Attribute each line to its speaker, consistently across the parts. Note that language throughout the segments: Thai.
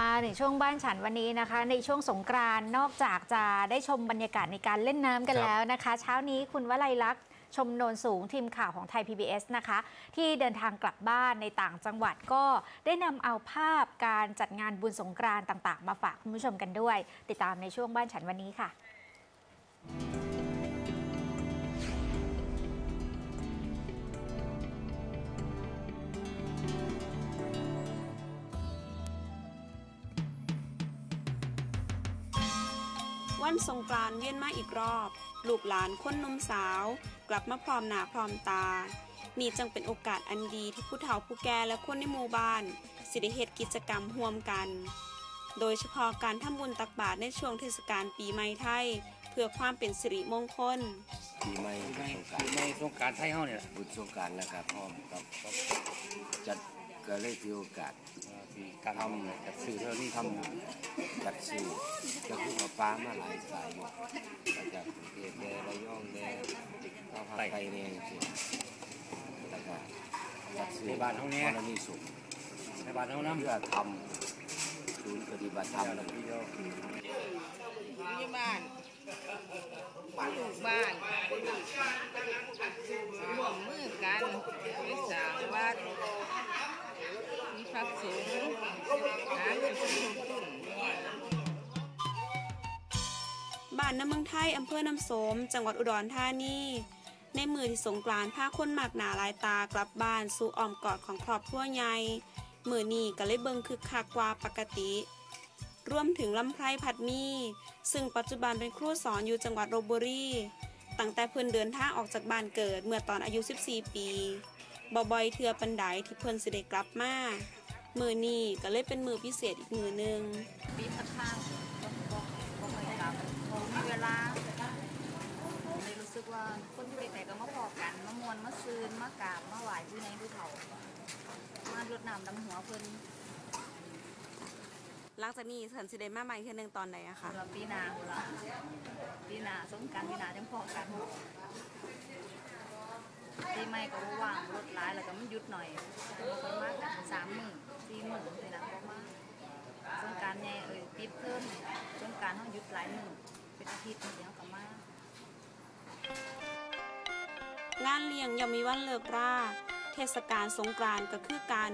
Speaker 1: มาถึงช่วงบ้านฉันวันนี้นะคะ ในช่วงสงกรานต์นอกจากจะได้ชมบรรยากาศในการเล่นน้ำกัน
Speaker 2: ครับ
Speaker 1: แล้วนะคะ เช้านี้คุณวลัยลักษณ์ชมโนนสูงทีมข่าวของไทย PBS นะคะ ที่เดินทางกลับบ้านในต่างจังหวัดก็ได้นำเอาภาพการจัดงานบุญสงกรานต์ต่างๆ มาฝากคุณผู้ชมกันด้วย ติดตามในช่วงบ้านฉันวันนี้ค่ะ
Speaker 3: วันสงกรานต์เวียนมาอีกรอบ ลูกหลานคนหนมสาว กลับมาพร้อมหน้าพร้อมตา นี่จึงเป็นโอกาสอันดีที่ผู้เฒ่าผู้แก่และคนในหมู่บ้าน สิได้เฮ็ดกิจกรรมร่วมกัน โดยเฉพาะการทำบุญตักบาตรในช่วงเทศกาลปีใหม่ไทย เพื่อความเป็นสิริมงคล
Speaker 4: ปีใหม่
Speaker 2: ใน
Speaker 4: สงกราร
Speaker 2: ในสงกรารไทยเฮาเนี่ยแหละ
Speaker 4: บุญสงกรารนะครับพร้อมกับจัด ก็เลยถือโอกาส
Speaker 2: เอ่อที่การทำจัดสื่อเท่านี้
Speaker 4: ท
Speaker 2: ทำำ
Speaker 4: จัดสื่อก็คือมาป้ามาหลายสายอยู่มาจากกรุงเทพแดระยองแดข้าวผัดไทยเนี่ยสิแล้วก็จัดสื่อกรณีสุข
Speaker 2: ในบ้านเฮานํ
Speaker 4: เพื่อทำศูนย์ปฏิบัติธรรมแล้วพี่น้อง
Speaker 5: ที่บ้านลูกบ้านร่วมมือกันไปสร้างวัดมีพ ระสงหาเงินเป็นทุน
Speaker 3: บ้านน้ำเมืองไทยอำเภอน้ำโสม จังหวัดอุดรธานีในมือที่สงกรานต์พาคนมากหนาลายตากลับบ้านสู่อ้อมกอดของครอบครัวใหญ่มือนี้ก็เลยเบิงคึกคักกว่าปกติ รวมถึงลำไพรผัดมีซึ่งปัจจุบันเป็นครูสอนอยู่จังหวัดลบบุรีตั้งแต่เพิ่นเดินทางออกจากบ้านเกิดเมื่อตอนอายุ 14 ปี บ่บอยเทือปันไดที่เพิ่นสิได้กลับมา มือนี้ก็เลยเป็นมือพิเศษอีกมือหนึ่ง
Speaker 5: ปีสักข้างก็ก็ก็ไม่กลับผมมีเวลาเลยรู้สึกว่าคนที่ไปไหนก็มาพอกันมามวนมาซืนมากราบมาไหว้ผู้ใหญ่ผู้เฒ่ามารดน้ำดำหัวเพิ่น
Speaker 3: หลังจากนี้เพิ่นสิได้มาใหม่เทื่อหนึงตอนใดอะคะ
Speaker 5: เราปีหนาหมดละปีหนาสงกรารปีหนาจังพอกันปีใหม่ก็บ่ว่างรถหลายแล้วก็มันหยุดหน่อยก็บ่ค่อยมากกันสามหมื่น สี่หมื่นปีหนาบ่มากสงการใหญ่เอ่ยปิดเพิ่มสงการเขาหยุดหลายหมื้อเป็นอาทิตย์เดียวก็มา
Speaker 3: งานเลี้ยงย่อมมีวันเลิกราเทศกาลสงกรานต์ก็คือกัน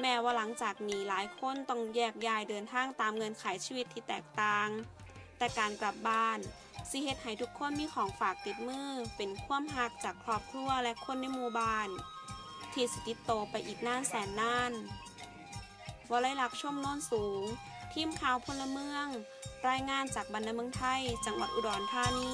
Speaker 3: แม้ว่าหลังจากนี้หลายคนต้องแยกย้ายเดินทางตามเงินไขชีวิตที่แตกต่าง แต่การกลับบ้านสิเฮ็ดให้ทุกคนมีของฝากติดมือ เป็นความหักจากครอบครัวและคนในหมู่บ้านที่สิติดโตไปอีกน่านแสนนาน วลัยลักษณ์ชมโน้นสูง ทีมข่าวพลเมือง รายงานจากบรรณเมืองไทย จังหวัดอุดรธานี